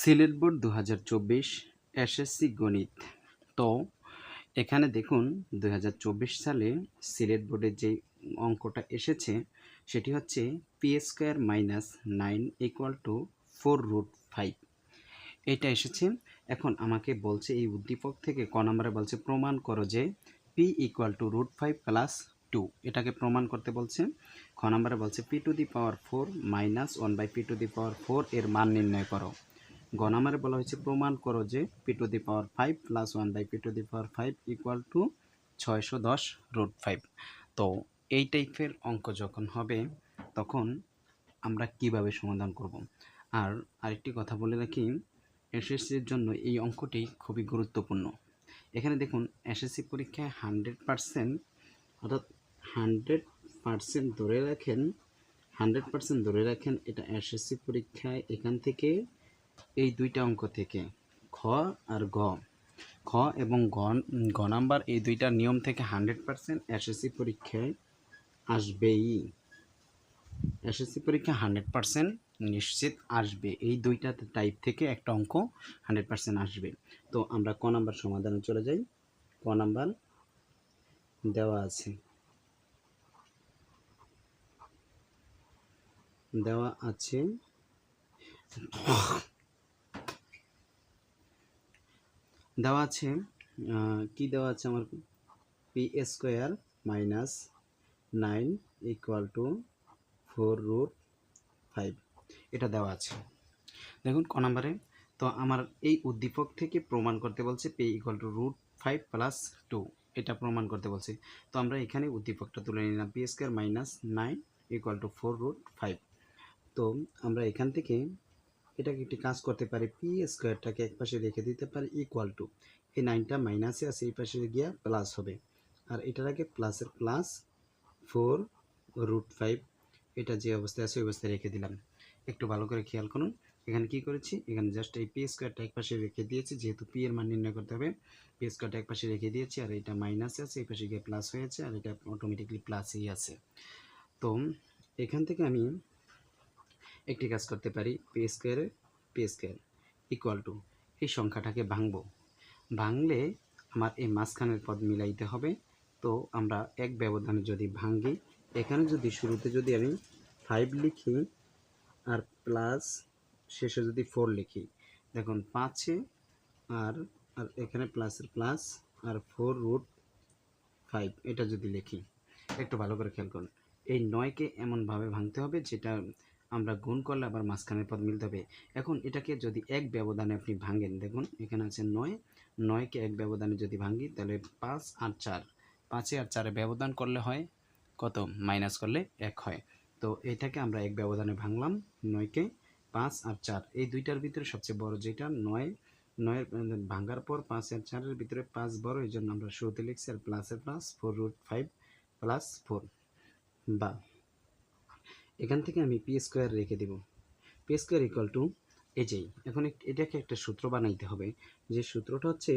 Sylhet board দু হাজার চব্বিশ এসএসসি গণিত। তো, এখানে দেখুন দু হাজার চব্বিশ সালে সিলেট বোর্ডের যে অঙ্কটা এসেছে, সেটি হচ্ছে P square minus nine equal to four root five. এটা এসেছে। এখন আমাকে বলছে, এই উদ্দীপক থেকে ক নম্বরে বলছে, প্রমাণ করো যে P equal to root five plus two এটাকে প্রমাণ করতে বলছে। খ নম্বরে বলছে P to the power four minus one by P to the power four এর মান নির্ণয় করো। গ নম্বরে বলা হয়েছে, প্রমাণ করো যে P to the power five plus one by P to the power five equal to ছয়শো দশ রুট ফাইভ তো এই টাইপের অঙ্ক যখন হবে, তখন আমরা কীভাবে সমাধান করব? আর আরেকটি কথা বলে রাখি এসএসসির জন্য এই অঙ্কটি খুবই গুরুত্বপূর্ণ। এখানে দেখুন এসএসসি পরীক্ষায় হান্ড্রেড পারসেন্ট অর্থাৎ হান্ড্রেড পারসেন্ট ধরে রাখেন হান্ড্রেড পারসেন্ট ধরে রাখেন, এটা এসএসসি পরীক্ষায় এখান থেকে এই দুইটা অঙ্ক থেকে খ আর গ। খ এবং গ গ নাম্বার এই দুইটা নিয়ম থেকে হান্ড্রেড পারসেন্ট এসএসসি পরীক্ষায় আসবেই। এসএসসি পরীক্ষা হান্ড্রেড পারসেন্ট নিশ্চিত আসবে। এই দুইটা টাইপ থেকে একটা অঙ্ক হান্ড্রেড পারসেন্ট আসবে। তো আমরা ক নাম্বার সমাধানে চলে যাই। ক নাম্বার দেওয়া আছে। দেওয়া আছে। দেওয়া আছে কি দেওয়া আছে আমার P square minus nine equal to four root five এটা দেওয়া আছে। দেখুন, ক নাম্বারে, তো আমার এই উদ্দীপক থেকে প্রমাণ করতে বলছে P equal to root five plus two এটা প্রমাণ করতে বলছে। তো আমরা এখানে উদ্দীপকটা তুলে নিলাম P square minus nine equal to four root five তো আমরা এখান থেকে এটাকে একটি কাজ করতে পারি পি স্কোয়ারটাকে এক পাশে রেখে দিতে পারি ইকুয়াল টু এই নাইনটা মাইনাসে আছে, এই পাশে গিয়ে প্লাস হবে। আর এটার আগে প্লাসের প্লাস ফোর রুট ফাইভ এটা যে অবস্থায় আছে, ওই অবস্থায় রেখে দিলাম। একটু ভালো করে খেয়াল করুন, এখানে কি করেছি? এখানে জাস্ট এই পি স্কোয়ারটা এক পাশে রেখে দিয়েছি, যেহেতু পি এর মান নির্ণয় করতে হবে পি স্কোয়ারটা এক পাশে রেখে দিয়েছি, আর এটা মাইনাসে আছে, এই পাশে গিয়ে প্লাস হয়েছে, আর এটা অটোমেটিকলি প্লাসেই আছে। তো, এখান থেকে আমি একটি কাজ করতে পারি পি স্কোয়ারে পি স্কোয়ার ইকুয়াল টু এই সংখ্যাটাকে ভাঙবো। ভাঙলে আমার এই মাঝখানের পদ মিলাইতে হবে। তো আমরা এক ব্যবধানে যদি ভাঙি এখানে যদি শুরুতে যদি আমি ফাইভ লিখি আর প্লাস শেষে যদি ফোর লিখি, দেখুন পাঁচে আর আর এখানে প্লাসের প্লাস আর ফোর রুট ফাইভ এটা যদি লিখি, একটু ভালো করে খেয়াল করুন। এই নয়কে এমনভাবে ভাঙতে হবে যেটা আমরা গুণ করলে আবার মাঝখানের পদ মিলতে হবে। এখন এটাকে যদি এক ব্যবধানে আপনি ভাঙেন, দেখুন, এখানে আছে নয়। নয়কে এক ব্যবধানে যদি ভাঙি, তাহলে পাঁচ আর চার। পাঁচে আর চারে ব্যবধান করলে হয় কত? মাইনাস করলে এক হয়। তো এটাকে আমরা এক ব্যবধানে ভাঙলাম, নয়কে পাঁচ আর চার। এই দুইটার ভিতরে সবচেয়ে বড় যেটা, নয়, নয়ের ভাঙার পর পাঁচ আর চারের ভিতরে পাঁচ বড়, এই জন্য আমরা শুরুতে লিখছি আর প্লাসের plus four root five plus four বা এখান থেকে আমি পি স্কোয়ার রেখে দেব। পি স্কোয়ার ইকুয়াল টু এই যেই এখন এটাকে একটা সূত্র বানাইতে হবে। যে সূত্রটা হচ্ছে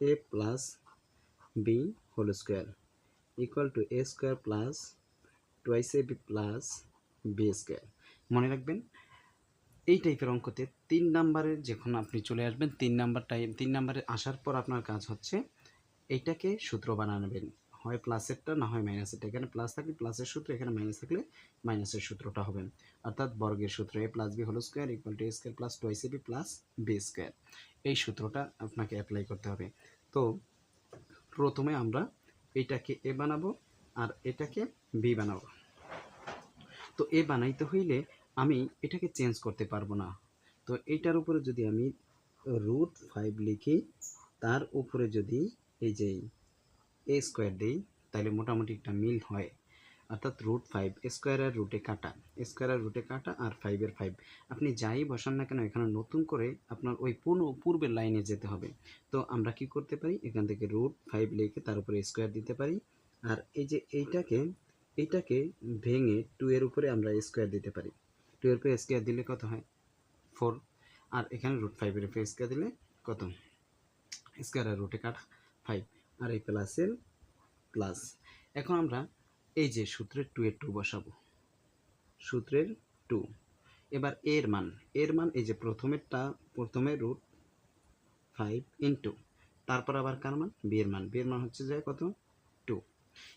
A plus B whole square equal to A square plus twice A B plus B square মনে রাখবেন, এই টাইপের অঙ্কতে তিন নাম্বারে যখন আপনি চলে আসবেন, তিন নাম্বার টাইম তিন নাম্বারে আসার পর আপনার কাজ হচ্ছে এইটাকে সূত্র বানাবেন। হয় প্লাসেরটা না হয় মাইনাসেরটা এখানে প্লাস থাকলে প্লাসের সূত্র, এখানে মাইনাস থাকলে মাইনাসের সূত্রটা হবে। অর্থাৎ বর্গের সূত্র A plus B whole square equal to A square plus twice B plus B square এই সূত্রটা আপনাকে অ্যাপ্লাই করতে হবে। তো প্রথমে আমরা এটাকে এ বানাবো আর এটাকে বি বানাবো। তো এ বানাইতে হইলে আমি এটাকে চেঞ্জ করতে পারব না। তো এইটার উপরে যদি আমি রুট ফাইভ লিখি, তার উপরে যদি এই যে এ স্কোয়ার দিই তাহলে মোটামুটি একটা মিল হয়। অর্থাৎ রুট ফাইভ স্কোয়ার আর রুটে কাটা। স্কোয়ার আর রুটে কাটা আর ফাইভের ফাইভ আপনি যাই বসান না কেন, এখানে নতুন করে আপনার ওই পূর্ণ পূর্বের লাইনে যেতে হবে। তো আমরা কি করতে পারি? এখান থেকে রুট ফাইভ লিখে তার উপরে স্কোয়ার দিতে পারি। আর এই যে এইটাকে এইটাকে ভেঙে টু এর উপরে আমরা স্কোয়ার দিতে পারি। টু এর উপরে স্কোয়ার দিলে কত হয়? ফোর আর এখানে রুট ফাইভের উপরে স্কোয়ার দিলে কত? স্কোয়ার আর রুটে কাটা ফাইভ আর এই প্লাস এল প্লাস। এখন আমরা এই যে সূত্রের টু এর টু বসাবো। সূত্রের টু এবার এর মান। এর মান এই যে প্রথমেরটা, প্রথমে রুট ফাইভ ইন্টু তারপর আবার কার মান? বিয়ের মান। বিয়ের মান হচ্ছে যে কত? টু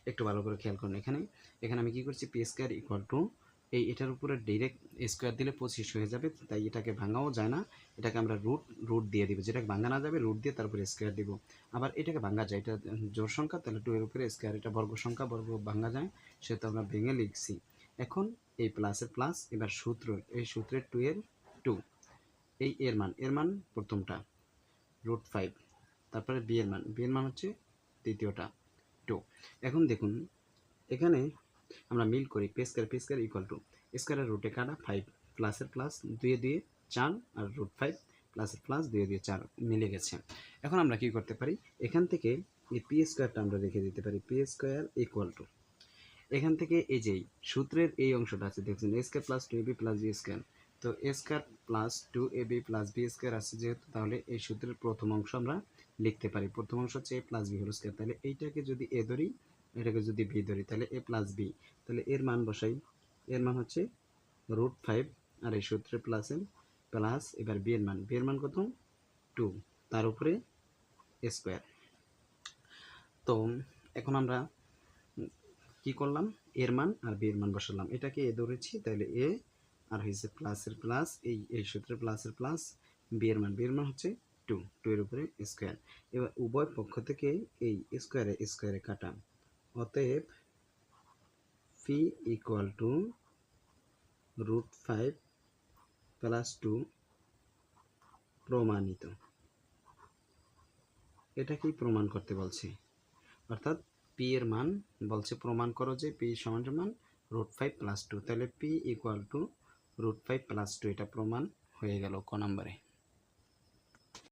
একটু ভালো করে খেয়াল করুন এখানে। এখানে আমি কি করছি? পি স্কোয়ার ইকুয়াল টু এই এটার উপরে ডিরেক্ট স্কোয়ার দিলে পঁচিশ হয়ে যাবে, তাই এটাকে ভাঙাও যায় না। এটাকে আমরা রুট রুট দিয়ে দিব। যেটাকে ভাঙা না যাবে রুট দিয়ে তারপরে স্কোয়ার দিব। আবার এটাকে ভাঙা যায়, এটা জোর সংখ্যা, তাহলে টু এর উপরে স্কোয়ার এটা বর্গ সংখ্যা, বর্গ ভাঙা যায় সেটা আমরা ভেঙে লিখছি। এখন এই প্লাসের প্লাস এবার সূত্র, এই সূত্রের টু এর টু এই এর মান এর মান প্রথমটা রুট ফাইভ তারপরে বি এর মান বি এর মান হচ্ছে দ্বিতীয়টা টু এখন দেখুন, এখানে আমরা মিল করি P square P square equal to স্কোয়ারের রুটে কাটা ফাইভ প্লাসের প্লাস দুয়ে দুয়ে চার আর রুট ফাইভ প্লাসের প্লাস দুয়ে দিয়ে চার মিলে গেছে। এখন আমরা কি করতে পারি? এখান থেকে এই পি স্কোয়ারটা আমরা রেখে দিতে পারি পি স্কোয়ার ইকুয়াল টু এখান থেকে এই যে সূত্রের এই অংশটা আছে, দেখছেন A square plus two A B plus B square তো A square plus two A B plus B square আছে যেহেতু, তাহলে এই সূত্রের প্রথম অংশ আমরা লিখতে পারি। প্রথম অংশ হচ্ছে A plus B whole square তাহলে এইটাকে যদি এ ধরি এটাকে যদি বি ধরি, তাহলে এ প্লাস বি তাহলে এর মান বসাই। এর মান হচ্ছে রুট ফাইভ আর এই সূত্রের প্লাসের প্লাস এবার বি এর মান। বি এর মান কত? টু তার উপরে স্কোয়ার তো এখন আমরা কি করলাম? এর মান আর বি এর মান বসালাম। এটাকে এ ধরেছি, তাহলে এ আর হয়েছে প্লাসের প্লাস এই এই সূত্রে প্লাসের প্লাস বি এর মান। বি এর মান হচ্ছে টু টু এর উপরে স্কোয়ার এবার উভয় পক্ষ থেকে এই স্কোয়ারে স্কোয়ারে কাটা। অতএব P equal to root five plus two প্রমাণিত। এটা কি প্রমাণ করতে বলছে? অর্থাৎ পি এর মান বলছে প্রমাণ করো যে পি সমান সমান রুট ফাইভ প্লাস টু তাহলে P equal to root five plus two এটা প্রমাণ হয়ে গেল ক নম্বরে।